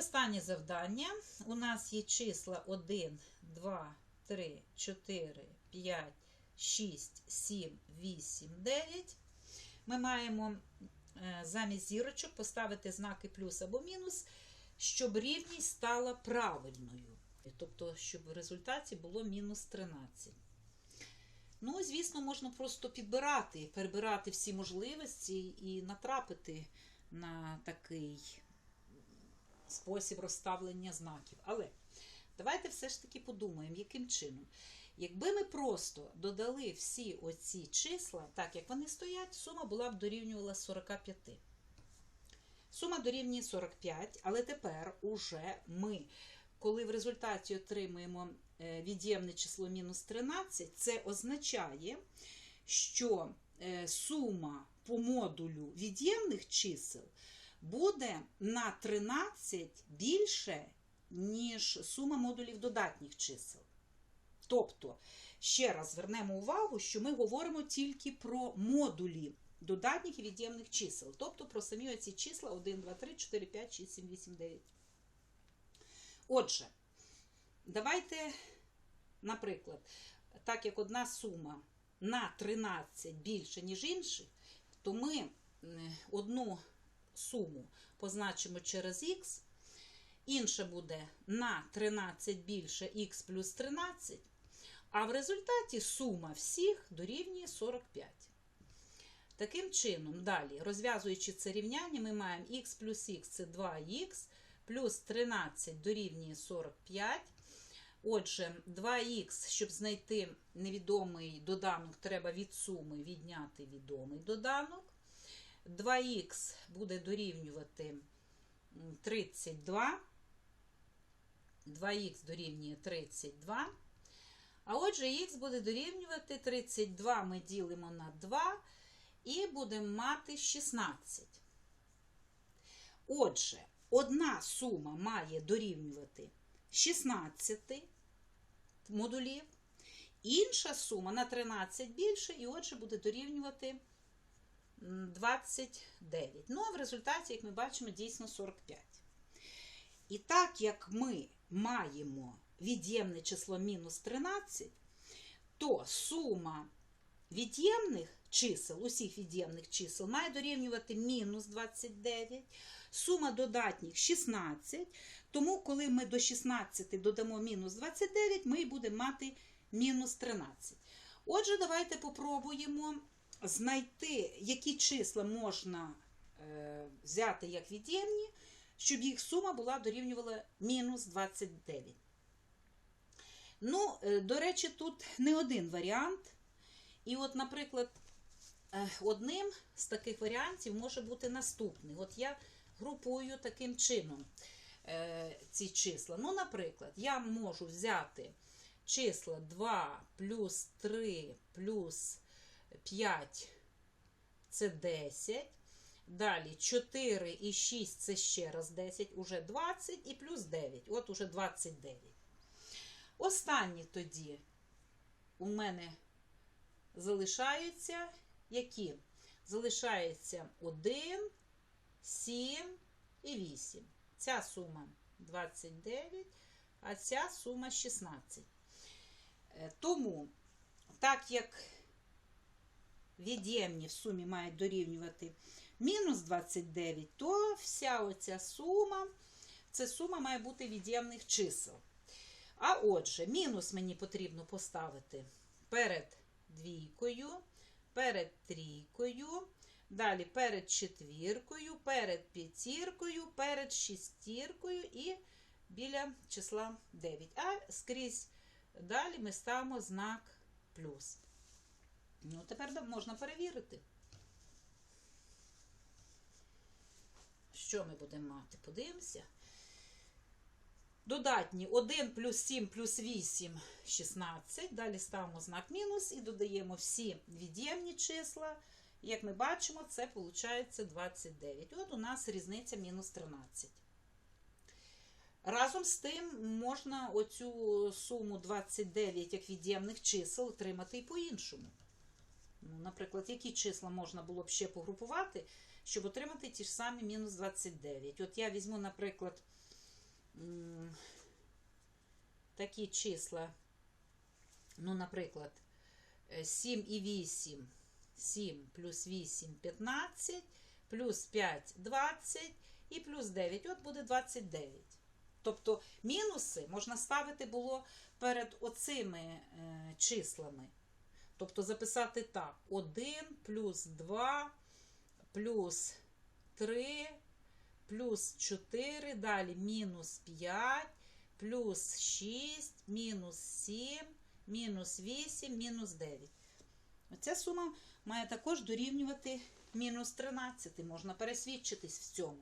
останнє завдання. У нас є числа 1, 2, 3, 4, 5, 6, 7, 8, 9. Ми маємо е, замість зірочок поставити знаки плюс або мінус, щоб рівність стала правильною. Тобто, щоб в результаті було мінус 13. Ну, звісно, можна просто підбирати, перебирати всі можливості і натрапити на такий спосіб розставлення знаків. Але давайте все ж таки подумаємо, яким чином. Якби ми просто додали всі оці числа, так як вони стоять, сума була б дорівнювала 45. Сума дорівнює 45, але тепер уже ми, коли в результаті отримуємо е, від'ємне число мінус 13, це означає, що е, сума по модулю від'ємних чисел буде на 13 більше, ніж сума модулів додатніх чисел. Тобто, ще раз звернемо увагу, що ми говоримо тільки про модулі додатніх і від'ємних чисел, тобто про самі оці числа 1, 2, 3, 4, 5, 6, 7, 8, 9. Отже, давайте, наприклад, так як одна сума на 13 більше, ніж інших, то ми одну суму позначимо через х, інша буде на 13 більше х плюс 13, а в результаті сума всіх дорівнює 45. Таким чином, далі, розв'язуючи це рівняння, ми маємо х плюс х це 2х, плюс 13 дорівнює 45. Отже, 2х, щоб знайти невідомий доданок, треба від суми відняти відомий доданок. 2х буде дорівнювати 32. 2х дорівнює 32. А отже, х буде дорівнювати 32 ми ділимо на 2 і будемо мати 16. Отже, одна сума має дорівнювати 16 модулів, інша сума на 13 більше, і отже, буде дорівнювати 29. Ну, а в результаті, як ми бачимо, дійсно 45. І так як ми маємо від'ємне число мінус 13, то сума від'ємних чисел, усіх від'ємних чисел, має дорівнювати мінус 29, сума додатніх 16. Тому, коли ми до 16 додамо мінус 29, ми будемо мати мінус 13. Отже, давайте попробуємо знайти, які числа можна е, взяти як від'ємні, щоб їх сума була дорівнювала мінус 29. Ну, е, до речі, тут не один варіант. І от, наприклад, е, одним з таких варіантів може бути наступний. От я групую таким чином ці числа. Ну, наприклад, я можу взяти числа 2 плюс 3 плюс 5 це 10. Далі 4 і 6 це ще раз 10, уже 20 і плюс 9. От уже 29. Останні тоді у мене залишаються які? Залишається 1, 7 і 8. Ця сума 29, а ця сума 16. Е, Тому, так як від'ємні в сумі мають дорівнювати мінус 29, то вся оця сума, це сума має бути від'ємних чисел. А отже, мінус мені потрібно поставити перед двійкою, перед трійкою, далі перед четвіркою, перед п'ятіркою, перед шістіркою і біля числа 9. А скрізь далі ми ставимо знак плюс. Ну, тепер можна перевірити. Що ми будемо мати? Подивимося. Додатні 1 плюс 7 плюс 8 16. Далі ставимо знак мінус і додаємо всі від'ємні числа. Як ми бачимо, це виходить 29. От у нас різниця мінус 13. Разом з тим можна оцю суму 29 як від'ємних чисел отримати і по-іншому. Ну, наприклад, які числа можна було б ще погрупувати, щоб отримати ті ж самі мінус 29. От я візьму, наприклад, такі числа, ну, наприклад, е, 7 і 8, 7 плюс 8 15, плюс 5 20 і плюс 9. От буде 29. Тобто мінуси можна ставити було перед оцими е, числами. Тобто записати так: 1 плюс 2 плюс 3 плюс 4, далі мінус 5, плюс 6, мінус 7, мінус 8, мінус 9. Оця сума має також дорівнювати мінус 13. Можна пересвідчитись в цьому.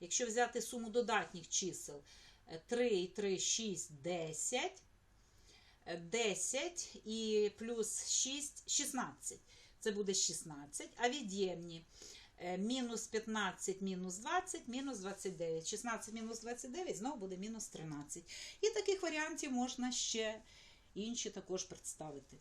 Якщо взяти суму додатніх чисел е, 3 і 3, 6, 10. Е, 10 і плюс 6, 16. Це буде 16. А від'ємні е, мінус 15, мінус 20, мінус 29. 16 мінус 29 знову буде мінус 13. І таких варіантів можна ще інші також представити.